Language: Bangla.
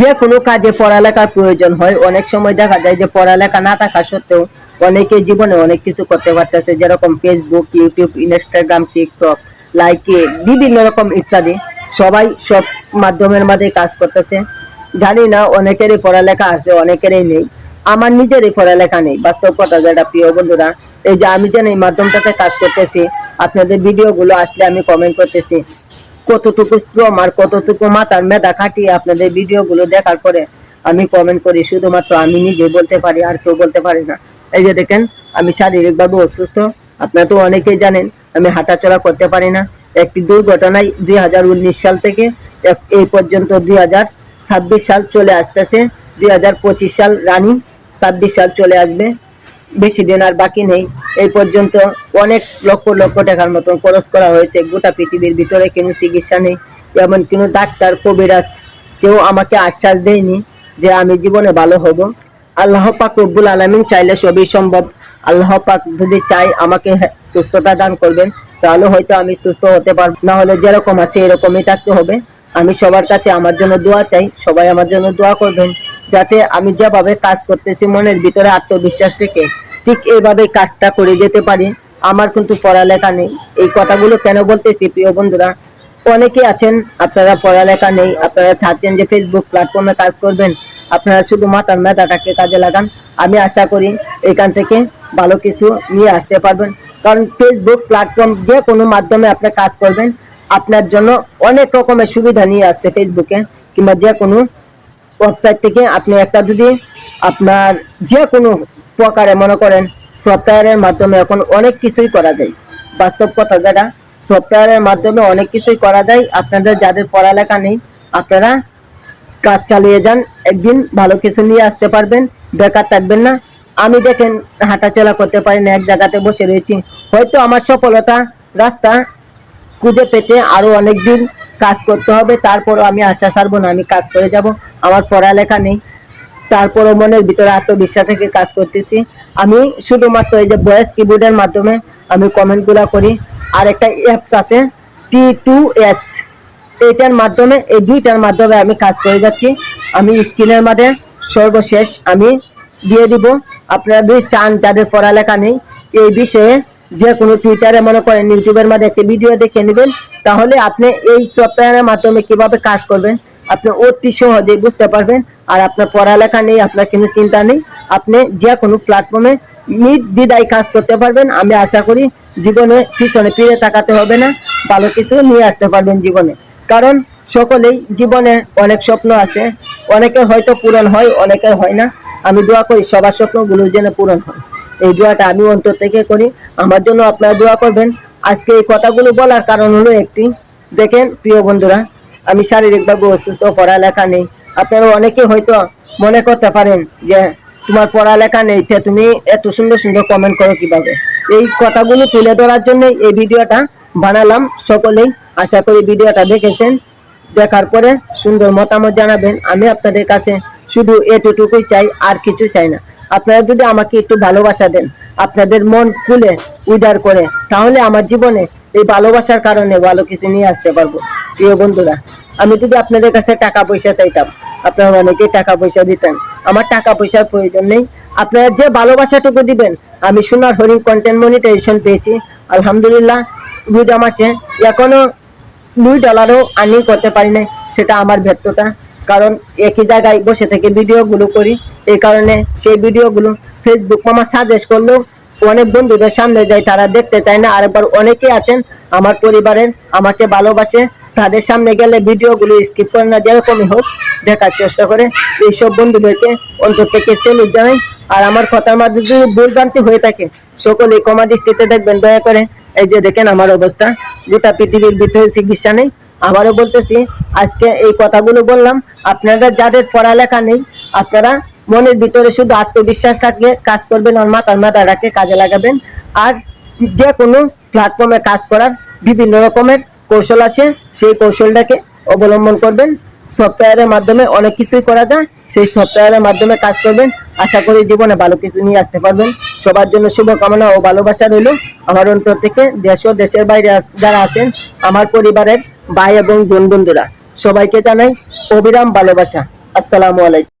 যে কোনো কাজে পড়ালেখার প্রয়োজন হয়। অনেক সময় দেখা যায় যে পড়ালেখা না থাকা সত্ত্বেও অনেকে জীবনে অনেক কিছু করতে পারতেছে, যেরকম ফেসবুক ইউটিউব ইনস্টাগ্রাম টিকটক লাইকে বিভিন্ন রকম ইত্যাদি। সবাই সব মাধ্যমের মাঝে কাজ করতেছে। জানি না, অনেকেরই পড়ালেখা আছে, অনেকেরই নেই। আমার নিজেরই পড়ালেখা নেই। বাস্তব কথা যেটা, প্রিয় বন্ধুরা, এই যে আমি যেন এই মাধ্যমটাতে কাজ করতেছি, আপনাদের ভিডিওগুলো আসলে আমি কমেন্ট করতেছি। কতটুকু শ্রম আর কতটুকু মাথার মেধা খাটিয়ে আপনাদের ভিডিওগুলো দেখার পরে আমি কমেন্ট করি, শুধুমাত্র আমি নিজে বলতে পারি আর কেউ বলতে পারি না। এই যে দেখেন, আমি শারীরিকভাবে অসুস্থ। আপনারা তো অনেকেই জানেন, আমি হাঁটাচলা করতে পারি না। একটি দুর্ঘটনায় দুই হাজার উনিশ সাল থেকে এই পর্যন্ত দুই হাজার ছাব্বিশ সাল চলে আসতেছে। দুই হাজার পঁচিশ সাল রানিং ছাব্বিশ সাল চলে আসবে। বেশি দিন আর বাকি নেই। এই পর্যন্ত অনেক লক্ষ লক্ষ টাকার মতন খরচ করা হয়েছে। গোটা পৃথিবীর ভিতরে কোনো চিকিৎসা নেই, এমন কোনো ডাক্তার, কবিরাজ কেউ আমাকে আশ্বাস দেয়নি যে আমি জীবনে ভালো হব। আল্লাহ পাক রব্বুল আলমিন চাইলে সবই সম্ভব। আল্লাহ পাক যদি চাই আমাকে সুস্থতা দান করবেন, তাহলে হয়তো আমি সুস্থ হতে পারব। না হলে যেরকম আছে এরকমই থাকতে হবে। আমি সবার কাছে আমার জন্য দোয়া চাই, সবাই আমার জন্য দোয়া করবেন, যাতে আমি যেভাবে কাজ করতেছি মনের ভিতরে আত্মবিশ্বাস রেখে ঠিক এইভাবে কাজটা করে যেতে পারি। আমার কিন্তু পড়ালেখা নেই। এই কথাগুলো কেন বলতেছি, প্রিয় বন্ধুরা? অনেকে আছেন, আপনারা পড়ালেখা নেই, আপনারা থাকছেন যে ফেসবুক প্ল্যাটফর্মে কাজ করবেন, আপনারা শুধু মাথার মেধাটাকে কাজে লাগান। আমি আশা করি এখান থেকে ভালো কিছু নিয়ে আসতে পারবেন। কারণ ফেসবুক প্ল্যাটফর্ম যে কোনো মাধ্যমে আপনি কাজ করবেন, আপনার জন্য অনেক রকমের সুবিধা নিয়ে আসছে ফেসবুকে কিংবা যে কোনো ওয়েবসাইট থেকে আপনি একটা যদি আপনার যে কোনো প্রকারে মনে করেন সফটওয়্যারের মাধ্যমে এখন অনেক কিছুই করা যায়। বাস্তব কথা যেটা সফটওয়্যারের মাধ্যমে অনেক কিছুই করা যায়। আপনাদের যাদের পড়ালেখা নেই, আপনারা কাজ চালিয়ে যান। একদিন ভালো কিছু নিয়ে আসতে পারবেন, বেকার থাকবেন না। আমি দেখেন হাঁটাচলা করতে পারি না, এক জায়গাতে বসে রয়েছি। হয়তো আমার সফলতা রাস্তা খুঁজে পেতে আরও অনেক দিন কাজ করতে হবে, তারপরও আমি আশা ছাড়বো না, আমি কাজ করে যাব। আমার পড়ালেখা নেই তারপরও মনের ভিতরে আত্মবিশ্বাস থেকে কাজ করতেছি। আমি শুধুমাত্র এই যে ভয়েস কিবোর্ডের মাধ্যমে আমি কমেন্টগুলা করি। আর একটা অ্যাপস আছে টি টু এস এইটার মাধ্যমে, এই দুইটার মাধ্যমে আমি কাজ করে যাচ্ছি। আমি স্ক্রিনের মাঝে সর্বশেষ আমি দিয়ে দিব। আপনারা যদি চান, যাদের পড়ালেখা নেই, এই বিষয়ে যে কোনো টুইটারে মনে করেন, ইউটিউবের মাঝে একটি ভিডিও দেখে নেবেন। তাহলে আপনি এই সফটওয়্যারের মাধ্যমে কীভাবে কাজ করবেন আপনি অতি সহজে বুঝতে পারবেন আর আপনার পড়ালেখা নেই, আপনার কিন্তু চিন্তা নেই। আপনি যে কোনো প্ল্যাটফর্মে নির্দ্বিধায় কাজ করতে পারবেন। আমি আশা করি জীবনে পিছনে ফিরে তাকাতে হবে না, ভালো কিছু নিয়ে আসতে পারবেন জীবনে। কারণ সকলেই জীবনে অনেক স্বপ্ন আছে, অনেকের হয়তো পূরণ হয়, অনেকের হয় না। আমি দোয়া করি সবার স্বপ্নগুলো যেন পূরণ হয়। এই দোয়াটা আমি অন্তর থেকে করি। আমার জন্য আপনারা দোয়া করবেন। আজকে এই কথাগুলো বলার কারণ হলো একটি। দেখেন প্রিয় বন্ধুরা আমি শারীরিকভাবে অসুস্থ, পড়ালেখা নেই। আপনারা অনেকে হয়তো মনে করতে পারেন যে, তোমার পড়ালেখা নেই, তে তুমি এত সুন্দর সুন্দর কমেন্ট করো কীভাবে? এই কথাগুলো তুলে ধরার জন্য এই ভিডিওটা বানালাম। সকলেই আশা করি ভিডিওটা দেখেছেন। দেখার পরে সুন্দর মতামত জানাবেন। আমি আপনাদের কাছে শুধু এতটুকুই চাই, আর কিছু চাই না। আপনারা যদি আমাকে একটু ভালোবাসা দেন, আপনাদের মন খুলে উজাড় করে, তাহলে আমার জীবনে এই ভালোবাসার কারণে ভালো কিছু নিয়ে আসতে পারব। প্রিয় বন্ধুরা, আমি যদি আপনাদের কাছে টাকা পয়সা চাইতাম, আপনারা অনেকেই টাকা পয়সা দিতেন। আমার টাকা পয়সার প্রয়োজন নেই। আপনারা যে ভালোবাসাটুকু দিবেন, আমি সোনার হরিণ কন্টেন্ট মনিটাইজেশন পেয়েছি। আলহামদুলিল্লাহ দুইটা মাসে এখনও দুই ডলারও আর্নিং করতে পারি নাই, সেটা আমার ব্যর্থতা। কারণ একই জায়গায় বসে থেকে ভিডিওগুলো করি। এই কারণে সেই ভিডিওগুলো ফেসবুক মামা সাজেস্ট করলেও অনেক বন্ধুদের সামনে যায় তারা দেখতে চায় না। আরেকবার অনেকেই আছেন, আমার পরিবারের আমাকে ভালোবাসে। তাদের সামনে গেলে ভিডিওগুলো স্কিপ করে না, যেরকমই হোক, দেখার চেষ্টা করে। এইসব বন্ধুদেরকে অন্তর থেকে সেলুট জানাই। আর আমার কথার মাধ্যমে যদি ভুলভ্রান্তি হয়ে থাকে, সকলেই কমা দৃষ্টিতে দেখবেন। দয়া করে, এই যে দেখেন আমার অবস্থা, গোটা পৃথিবীর ভিতরে চিকিৎসা নেই। আবারও বলতেছি, আজকে এই কথাগুলো বললাম। আপনারা যাদের পড়ালেখা নেই, আপনারা মনের ভিতরে শুধু আত্মবিশ্বাস থাকলে কাজ করবেন আর মাথার মাথাটাকে কাজে লাগাবেন। আর যে কোনো প্ল্যাটফর্মে কাজ করার বিভিন্ন রকমের কৌশল আছে, সেই কৌশলটাকে অবলম্বন করবেন। সফটওয়্যারের মাধ্যমে অনেক কিছুই করা যায়, সেই সফটওয়্যারের মাধ্যমে কাজ করবেন। আশা করি জীবনে ভালো কিছু নিয়ে আসতে পারবেন। সবার জন্য শুভকামনা ও ভালোবাসা রইল আমার অন্তর থেকে দেশ ও দেশের বাইরে যারা আছেন, আমার পরিবারের ভাই এবং বোন বন্ধুরা। সবাইকে জানাই অবিরাম ভালোবাসা। আসসালামু আলাইকুম।